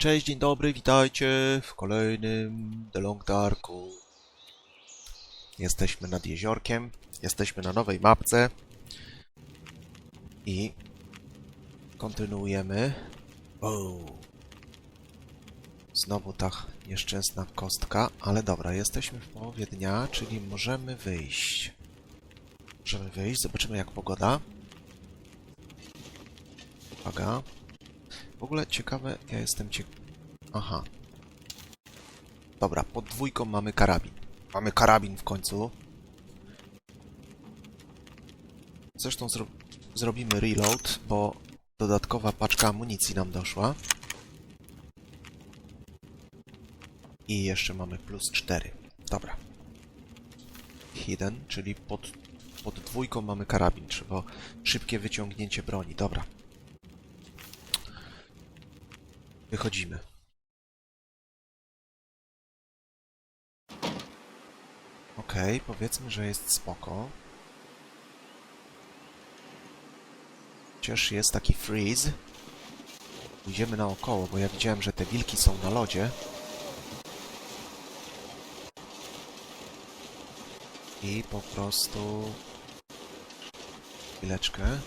Cześć, dzień dobry, witajcie w kolejnym The Long Darku. Jesteśmy nad jeziorkiem, jesteśmy na nowej mapce i kontynuujemy. O, znowu ta nieszczęsna kostka, ale dobra, jesteśmy w połowie dnia, czyli możemy wyjść. Możemy wyjść, zobaczymy jak pogoda. Uwaga. W ogóle ciekawe, ja jestem ciekaw. Aha. Dobra, pod dwójką mamy karabin. Mamy karabin w końcu. Zresztą zro zrobimy reload, bo dodatkowa paczka amunicji nam doszła. I jeszcze mamy plus 4. Dobra. Hidden, czyli pod, pod dwójką mamy karabin. Trzeba szybkie wyciągnięcie broni. Dobra. Wychodzimy. Okej, powiedzmy, że jest spoko. Chociaż jest taki freeze. Pójdziemy naokoło, bo ja widziałem, że te wilki są na lodzie. I po prostu... Chwileczkę.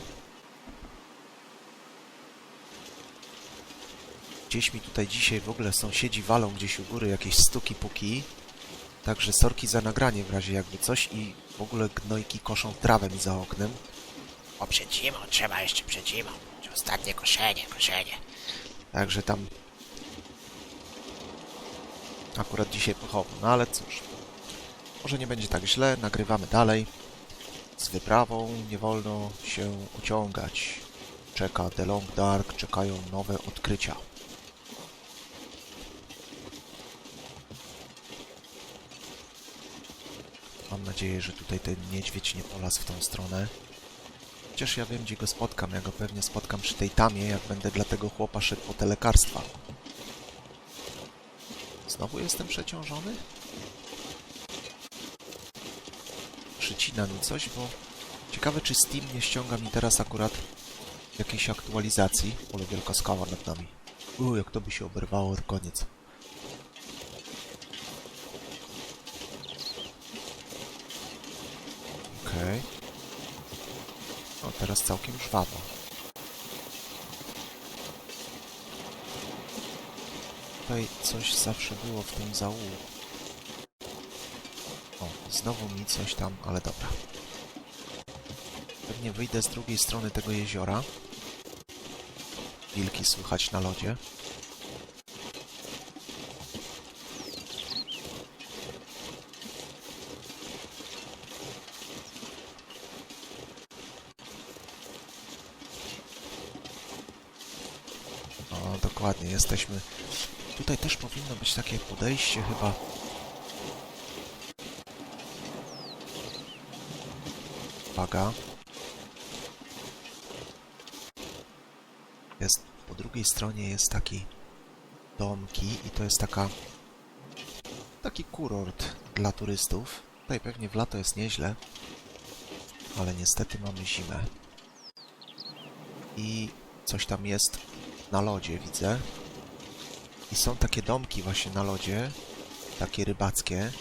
Gdzieś mi tutaj dzisiaj w ogóle sąsiedzi walą gdzieś u góry jakieś stuki puki. Także sorki za nagranie w razie jakby coś i w ogóle gnojki koszą trawę mi za oknem. O, przed zimą, trzeba jeszcze przed zimą. Ostatnie koszenie, koszenie. Także tam akurat dzisiaj pochowam. No ale cóż, może nie będzie tak źle, nagrywamy dalej. Z wyprawą nie wolno się ociągać. Czeka The Long Dark, czekają nowe odkrycia. Mam nadzieję, że tutaj ten niedźwiedź nie polasł w tą stronę. Chociaż ja wiem, gdzie go spotkam. Ja go pewnie spotkam przy tej tamie, jak będę dla tego chłopa szedł po te lekarstwa. Znowu jestem przeciążony? Przycina mi coś, bo... Ciekawe, czy Steam nie ściąga mi teraz akurat jakiejś aktualizacji. Ole, wielka skała nad nami. Uuu, jak to by się oberwało, koniec. Okej. O, teraz całkiem żwawo. Tutaj coś zawsze było w tym zaułku. O, znowu mi coś tam, ale dobra. Pewnie wyjdę z drugiej strony tego jeziora. Wilki słychać na lodzie. O, dokładnie, jesteśmy... Tutaj też powinno być takie podejście chyba... Uwaga. Jest... Po drugiej stronie jest taki... Domki i to jest taka... Taki kurort dla turystów. Tutaj pewnie w lato jest nieźle. Ale niestety mamy zimę. I coś tam jest na lodzie, widzę. I są takie domki właśnie na lodzie, takie rybackie.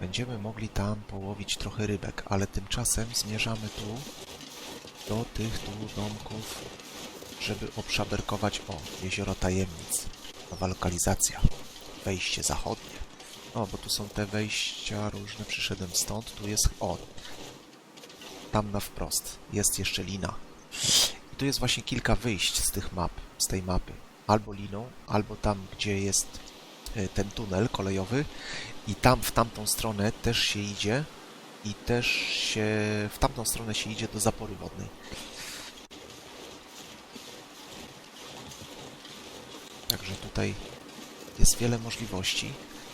Będziemy mogli tam połowić trochę rybek, ale tymczasem zmierzamy tu, do tych tu domków, żeby obszaberkować, o, Jezioro Tajemnic. Nowa lokalizacja. Wejście zachodnie. O, bo tu są te wejścia różne, przyszedłem stąd, tu jest, o, tam na wprost, jest jeszcze lina. I tu jest właśnie kilka wyjść z tych map, z tej mapy. Albo liną, albo tam, gdzie jest e, ten tunel kolejowy i tam w tamtą stronę też się idzie i też się w tamtą stronę się idzie do zapory wodnej. Także tutaj jest wiele możliwości,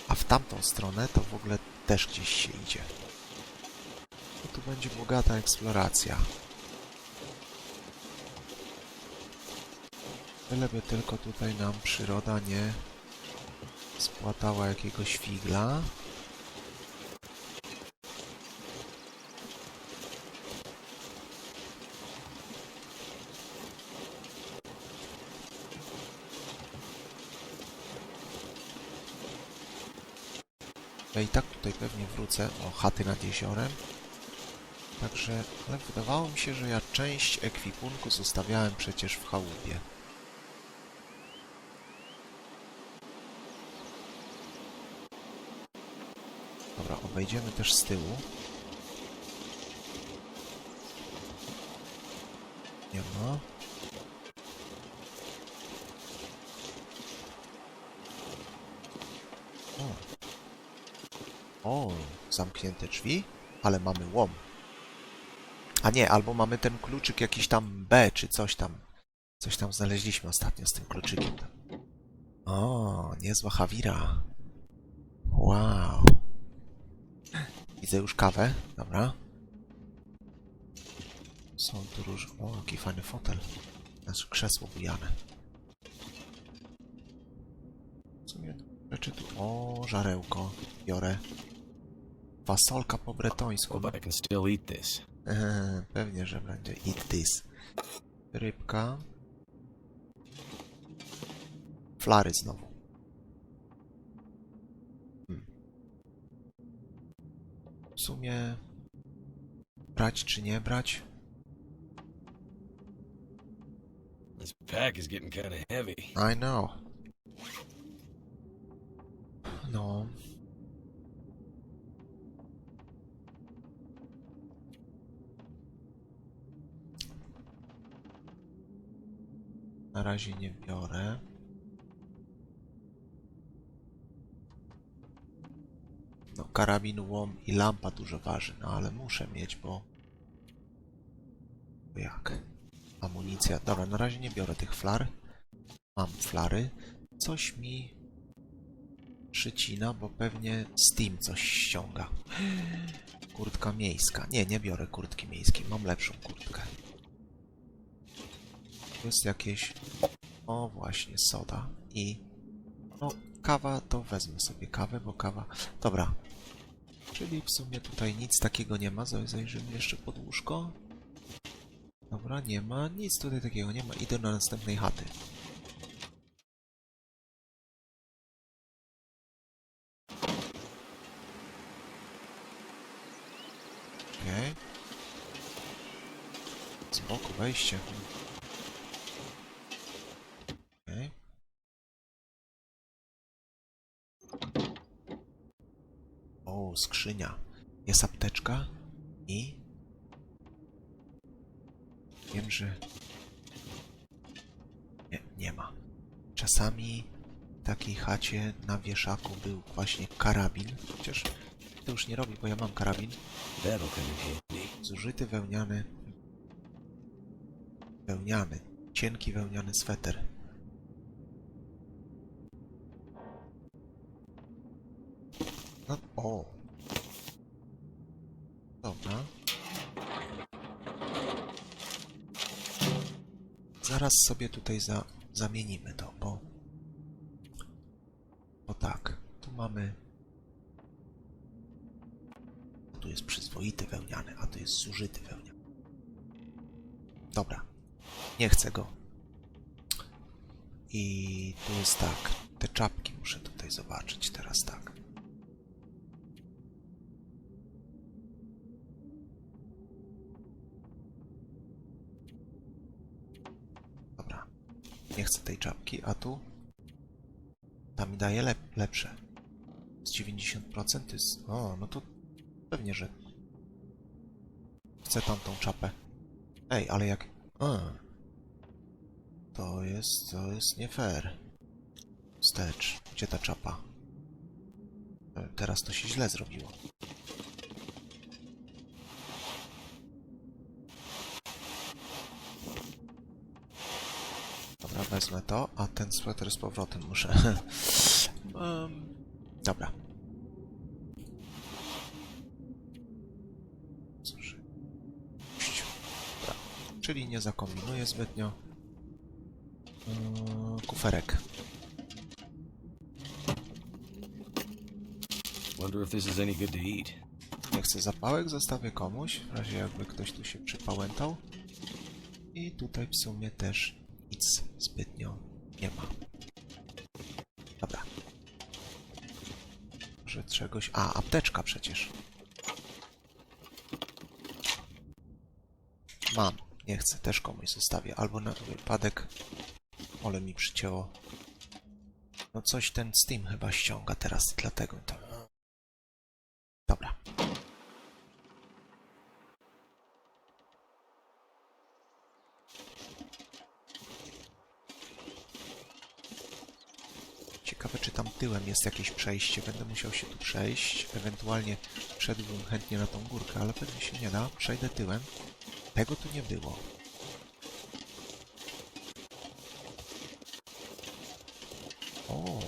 a w tamtą stronę to w ogóle też gdzieś się idzie. No tu będzie bogata eksploracja. Byleby tylko tutaj nam przyroda nie spłatała jakiegoś figla. Ja i tak tutaj pewnie wrócę. O, chaty nad jeziorem. Także, ale wydawało mi się, że ja część ekwipunku zostawiałem przecież w chałupie. Dobra, obejdziemy też z tyłu. Nie ma. O. O, zamknięte drzwi, ale mamy łom. A nie, albo mamy ten kluczyk jakiś tam B, czy coś tam. Coś tam znaleźliśmy ostatnio z tym kluczykiem. O, niezła Hawira. Wow. Widzę już kawę, dobra. Są tu róż... O, jaki fajny fotel. Znaczy krzesło bujane. W sumie rzeczy tu... O, żarełko. Biorę. Fasolka po bretońsku. I can still eat this. Eee, Pewnie, że będzie. Eat this. Rybka. Flary znowu. Hmm. W sumie... Brać czy nie brać? This pack is getting heavy. I know. No. Na razie nie biorę. No, karabin, łom i lampa dużo waży, no ale muszę mieć, bo... Jak? Amunicja. Dobra, na razie nie biorę tych flar. Mam flary. Coś mi przycina, bo pewnie Steam coś ściąga. Kurtka miejska. Nie, nie biorę kurtki miejskiej. Mam lepszą kurtkę. Jest jakieś... O, właśnie, soda. I... No, kawa, to wezmę sobie kawę, bo kawa... Dobra. Czyli w sumie tutaj nic takiego nie ma. Zaj- Zajrzymy jeszcze pod łóżko. Dobra, nie ma. Nic tutaj takiego nie ma. Idę do następnej chaty. Okej. Z boku wejście. Okej. O, skrzynia. Jest apteczka i... Wiem, że... Nie, nie ma. Czasami w takiej chacie na wieszaku był właśnie karabin. Chociaż to już nie robi, bo ja mam karabin. Zużyty wełniany... Wełniany. Cienki wełniany sweter. No, o. Dobra. Zaraz sobie tutaj za, zamienimy to, bo... Bo tak, tu mamy... Tu jest przyzwoity wełniany, a tu jest zużyty wełniany. Dobra. Nie chcę go. I tu jest tak. Te czapki muszę tutaj zobaczyć teraz tak. Dobra. Nie chcę tej czapki, a tu? Ta mi daje lep lepsze. Z 90% to jest... O, no to pewnie, że chcę tamtą czapę. Ej, ale jak... A. To jest... to jest nie fair. Wstecz. Gdzie ta czapa? E, Teraz to się źle zrobiło. Dobra, wezmę to, a ten sweter z powrotem muszę. Em, dobra. Cóż. Dobra. Czyli nie zakombinuję zbytnio. Eee, kuferek. Wonder if this is any good to eat. Nie chcę zapałek, zostawię komuś, w razie jakby ktoś tu się przypałętał. I tutaj w sumie też nic zbytnio nie ma. Dobra. Może czegoś. A, apteczka przecież. Mam. Nie chcę, też komuś zostawię. Albo na wypadek. Ole mi przycięło. No coś ten Steam chyba ściąga teraz, dlatego to. Dobra. Ciekawe, czy tam tyłem jest jakieś przejście. Będę musiał się tu przejść. Ewentualnie wszedłbym chętnie na tą górkę, ale pewnie się nie da. Przejdę tyłem. Tego tu nie było. O!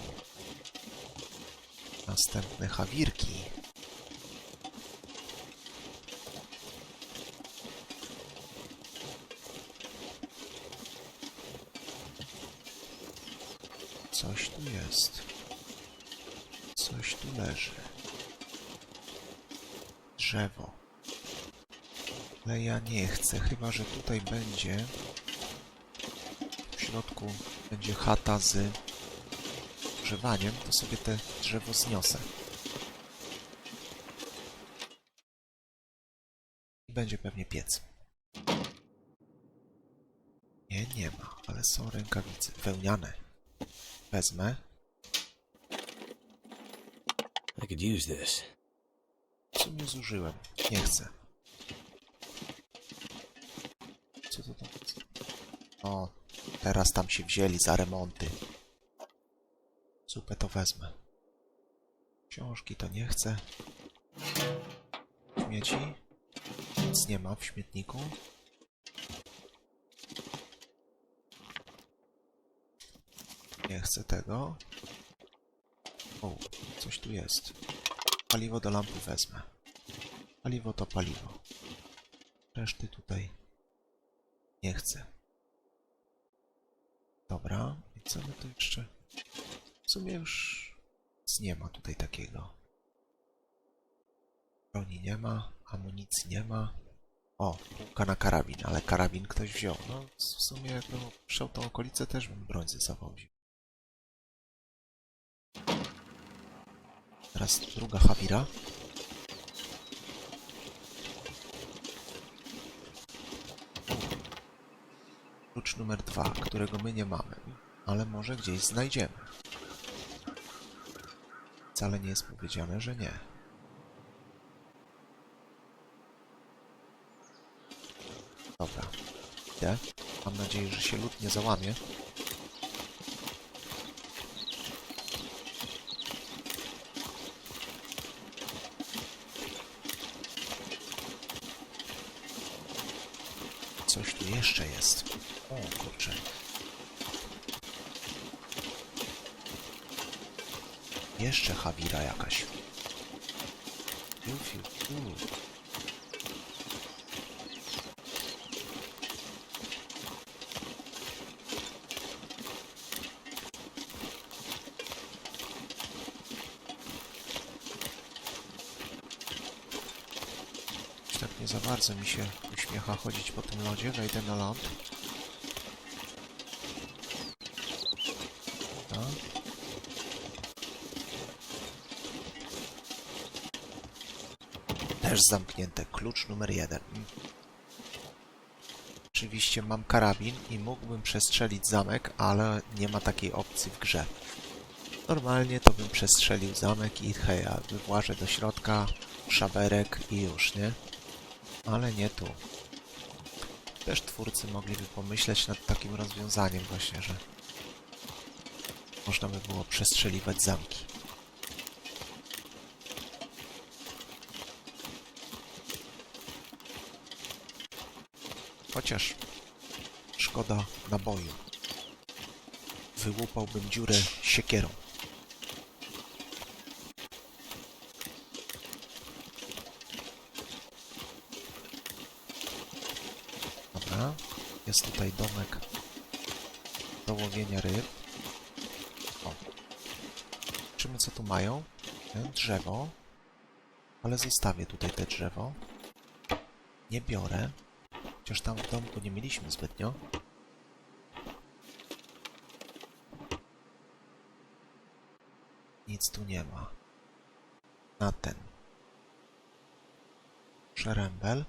Następne hawirki. Coś tu jest. Coś tu leży. Drzewo. Ale ja nie chcę, chyba że tutaj będzie. W środku będzie chata z grzewaniem, to sobie te drzewo zniosę. I będzie pewnie piec. Nie, nie ma, ale są rękawice wełniane. Wezmę. I could use this. Sumie zużyłem. Nie chcę. Co to tam? O, teraz tam się wzięli za remonty. Zupę to wezmę. Książki to nie chcę. Śmieci? Nic nie ma w śmietniku. Nie chcę tego. O, coś tu jest. Paliwo do lampy wezmę. Paliwo to paliwo. Reszty tutaj nie chcę. Dobra, i co my tu jeszcze? W sumie już nic nie ma tutaj takiego. Broni nie ma, amunicji nie ma. O, półka na karabin, ale karabin ktoś wziął. No, w sumie jakbym szedł tą okolicę, też bym broń ze sobą wziął. Teraz druga Hawira. Klucz numer dwa, którego my nie mamy, ale może gdzieś znajdziemy. Wcale nie jest powiedziane, że nie. Dobra, idę. Mam nadzieję, że się lud nie załamie. Coś tu jeszcze jest. O kurczę. Jeszcze Hawira jakaś. Już tak nie za bardzo mi się uśmiecha chodzić po tym lodzie. Wejdę na ląd. Też zamknięte. Klucz numer jeden. Oczywiście mam karabin i mógłbym przestrzelić zamek, ale nie ma takiej opcji w grze. Normalnie to bym przestrzelił zamek i hej, a włażę do środka, szaberek i już, nie? Ale nie tu. Też twórcy mogliby pomyśleć nad takim rozwiązaniem właśnie, że można by było przestrzeliwać zamki. Chociaż szkoda naboju. Wyłupałbym dziurę siekierą. Dobra, jest tutaj domek do łowienia ryb. O. Zobaczymy co tu mają. E, Drzewo. Ale zostawię tutaj te drzewo. Nie biorę. Chociaż tam w domku nie mieliśmy zbytnio. Nic tu nie ma. na ten przerębel.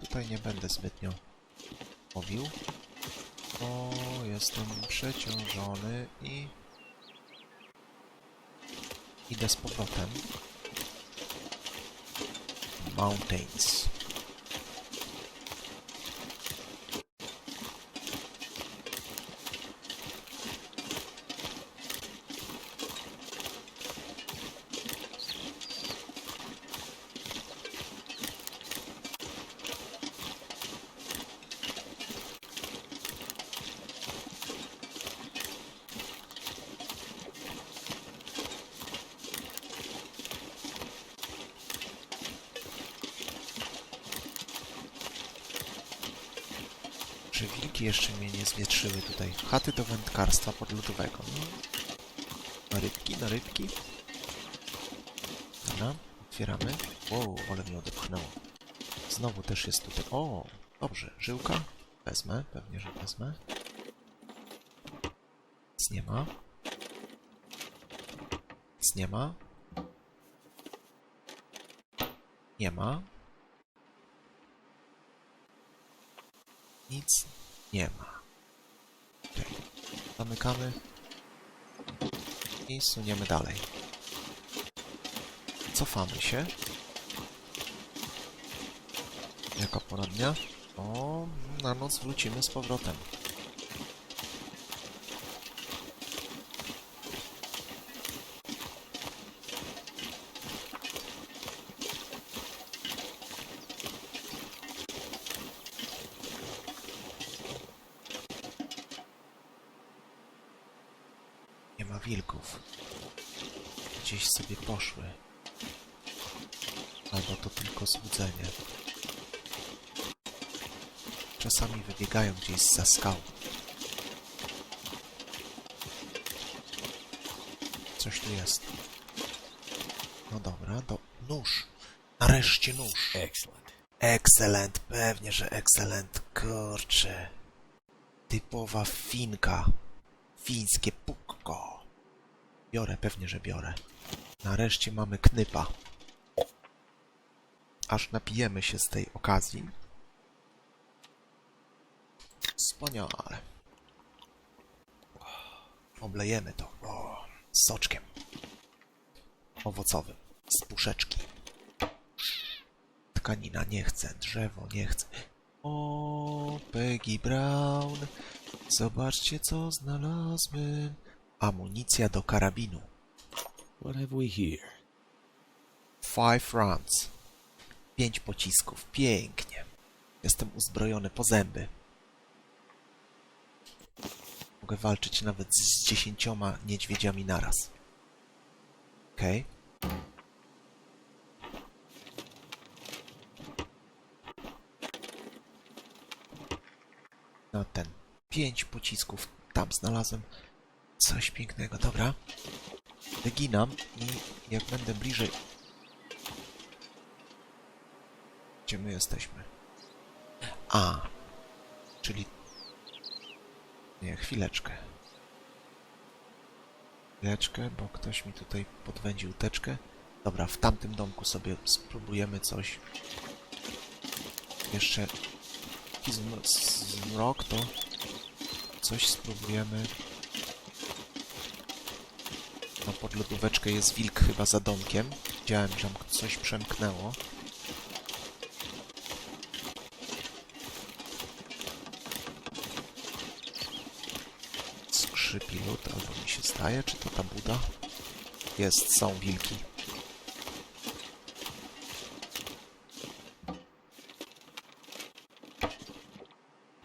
Tutaj nie będę zbytnio mówił, bo jestem przeciążony i idę z powrotem. Mountains. Jeszcze mnie nie zwietrzyły tutaj? Chaty do wędkarstwa podlodowego. No. Na rybki, na rybki. Dobra, otwieramy. Wow, ale mnie odepchnęło. Znowu też jest tutaj. O, dobrze, żyłka. Wezmę, pewnie, że wezmę. Nic nie ma. Nic nie ma. Nie ma. Nic nie ma. Zamykamy. I suniemy dalej. Cofamy się. Jaka pora dnia? O, na noc wrócimy z powrotem. Nie ma wilków. Gdzieś sobie poszły. Albo to tylko złudzenie. Czasami wybiegają gdzieś za skał. Coś tu jest. No dobra, do... Nóż! Nareszcie nóż! Excellent. Excellent, pewnie, że excellent. Kurczę. Typowa finka. Fińskie pukko. Biorę, pewnie, że biorę. Nareszcie mamy knypa. Aż napijemy się z tej okazji. Wspaniale. Oblejemy to. O, soczkiem. Owocowym. Z puszeczki. Tkanina nie chce, drzewo nie chce. O, Peggy Brown. Zobaczcie, co znalazłem. Amunicja do karabinu. What have we here? Five rounds. Pięć pocisków. Pięknie. Jestem uzbrojony po zęby. Mogę walczyć nawet z dziesięcioma niedźwiedziami naraz. Okej. No ten. Pięć pocisków. Tam znalazłem coś pięknego. Dobra. Wyginam i jak będę bliżej... Gdzie my jesteśmy? A. Nie, chwileczkę. Chwileczkę, bo ktoś mi tutaj podwędził teczkę. Dobra, w tamtym domku sobie spróbujemy coś. Jeszcze zmrok, to coś spróbujemy. No pod lodóweczkę jest wilk chyba za domkiem. Widziałem, że tam coś przemknęło. Skrzypi lód, albo mi się zdaje, czy to ta buda? Jest, są wilki.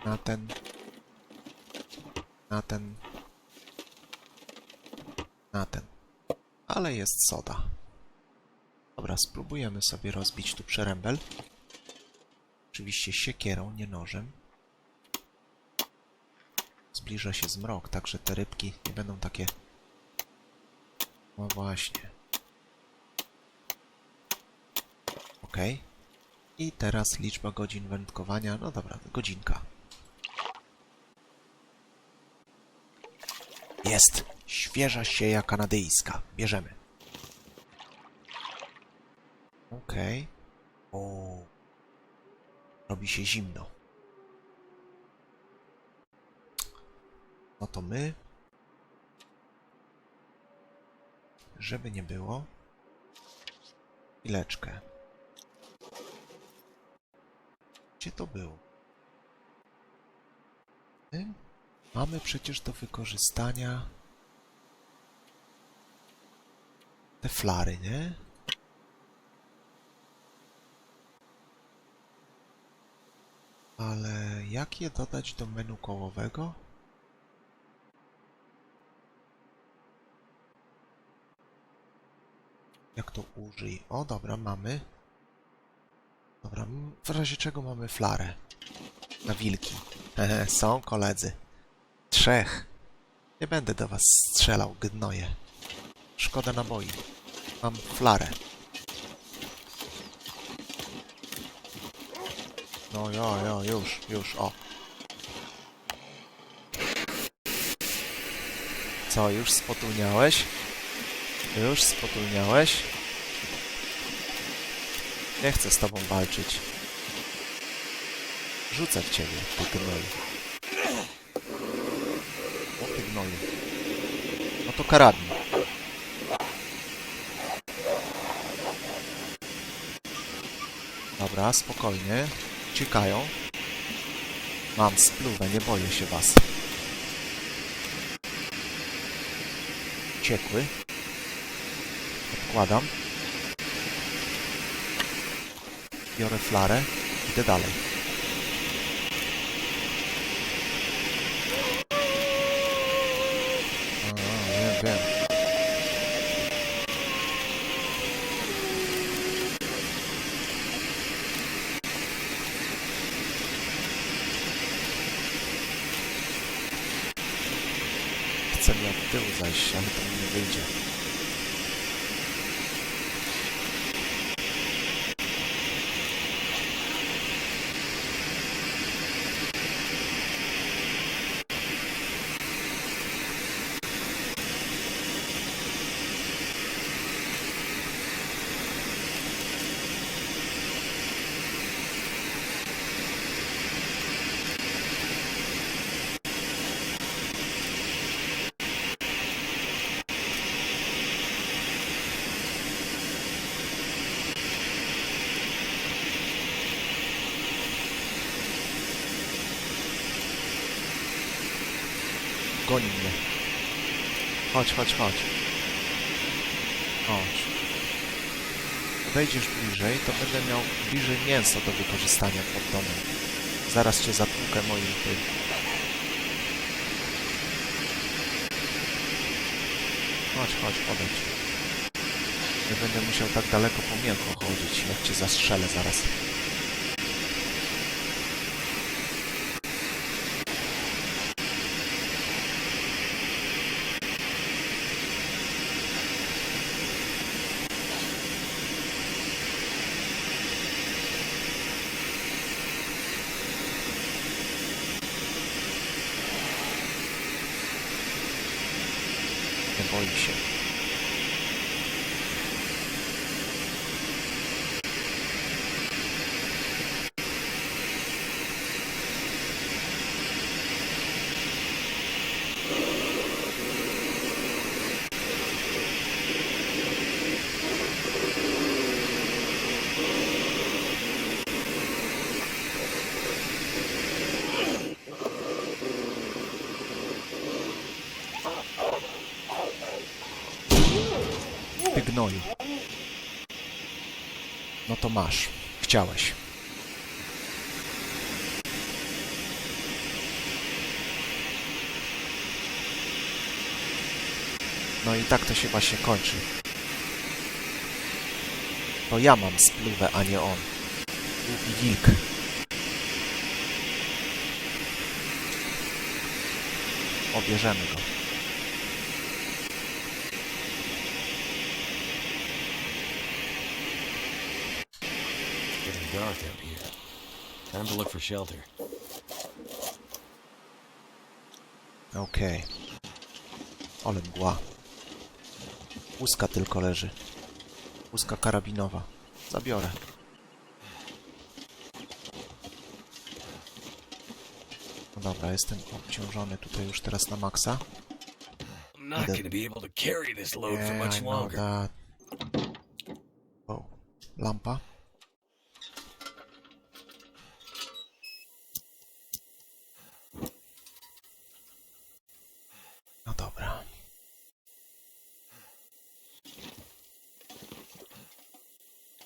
Na ten... Na ten... Na ten. Ale jest soda. Dobra, spróbujemy sobie rozbić tu przerębel. Oczywiście siekierą, nie nożem. Zbliża się zmrok, także te rybki nie będą takie... No właśnie. Ok. I teraz liczba godzin wędkowania. No dobra, godzinka. Jest! Świeża sieja kanadyjska. Bierzemy. Okej. O. Robi się zimno. No to my. Żeby nie było. Chwileczkę. Gdzie to było? My mamy przecież do wykorzystania te flary, nie? Ale jak je dodać do menu kołowego? Jak to użyj? O, dobra, mamy. Dobra, w razie czego mamy flarę. Na wilki. Są koledzy. Trzech. Nie będę do was strzelał, gnoje. Szkoda naboi. Mam flarę. No jo, jo, już, już, o. Co, już spotulniałeś? Już spotulniałeś? Nie chcę z tobą walczyć. Rzucę w ciebie, ty gnoju. O, ty. No to karabin. Dobra, spokojnie. Uciekają. Mam spluwę, nie boję się was. Uciekły. Odkładam. Biorę flarę. Idę dalej. A, wiem, wiem. Chcę mi od tyłu zajść, ale to mi nie wyjdzie. Goni mnie. Chodź, chodź, chodź. Chodź. Wejdziesz bliżej, to będę miał bliżej mięso do wykorzystania pod domem. Zaraz cię zatłukę moim tym. Chodź, chodź, odejdź. Nie będę musiał tak daleko po mięcho chodzić, jak cię zastrzelę zaraz. Nie boi się. Ty gnoju. No to masz. Chciałeś. No i tak to się właśnie kończy. To ja mam spluwę, a nie on. Głupi wilk. Obierzemy go. Getting dark out here. Time to look for shelter. Okej. Ale mgła. Łuska tylko leży. Łuska karabinowa. zabiorę. No dobra, jestem obciążony tutaj już teraz na maksa. I'm not Idę- gonna be able to carry this load for Yeah, much I know longer. that. O, lampa. No dobra.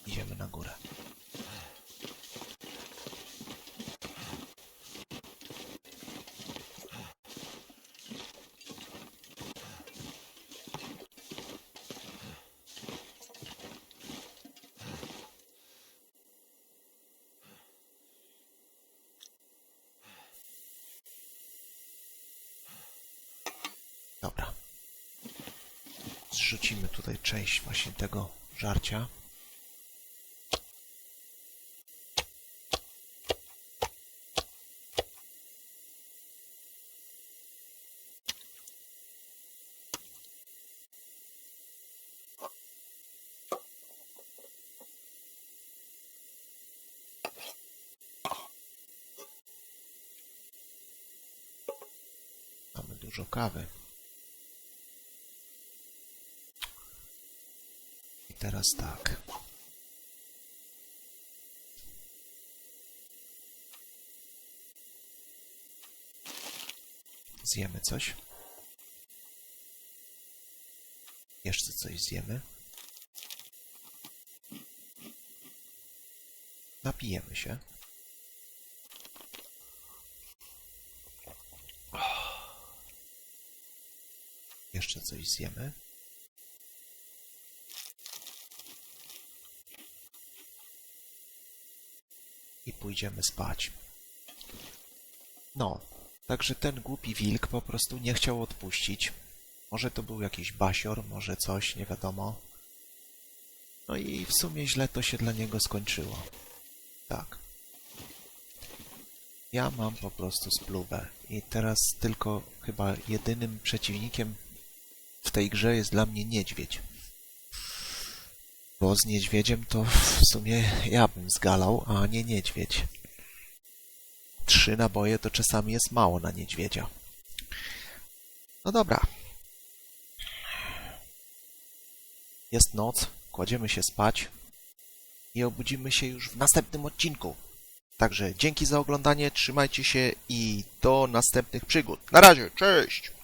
Idziemy na górę. Dobra. Zrzucimy tutaj część właśnie tego żarcia. Mamy dużo kawy. I teraz tak. Zjemy coś. Jeszcze coś zjemy. Napijemy się. Jeszcze coś zjemy. i pójdziemy spać. No, także ten głupi wilk po prostu nie chciał odpuścić. Może to był jakiś basior, może coś, nie wiadomo. No i w sumie źle to się dla niego skończyło. Tak. Ja mam po prostu spluwę i teraz tylko chyba jedynym przeciwnikiem w tej grze jest dla mnie niedźwiedź. Bo z niedźwiedziem to w sumie ja bym zgalał, a nie niedźwiedź. Trzy naboje to czasami jest mało na niedźwiedzia. No dobra. Jest noc, kładziemy się spać i obudzimy się już w następnym odcinku. Także dzięki za oglądanie, trzymajcie się i do następnych przygód. Na razie, cześć!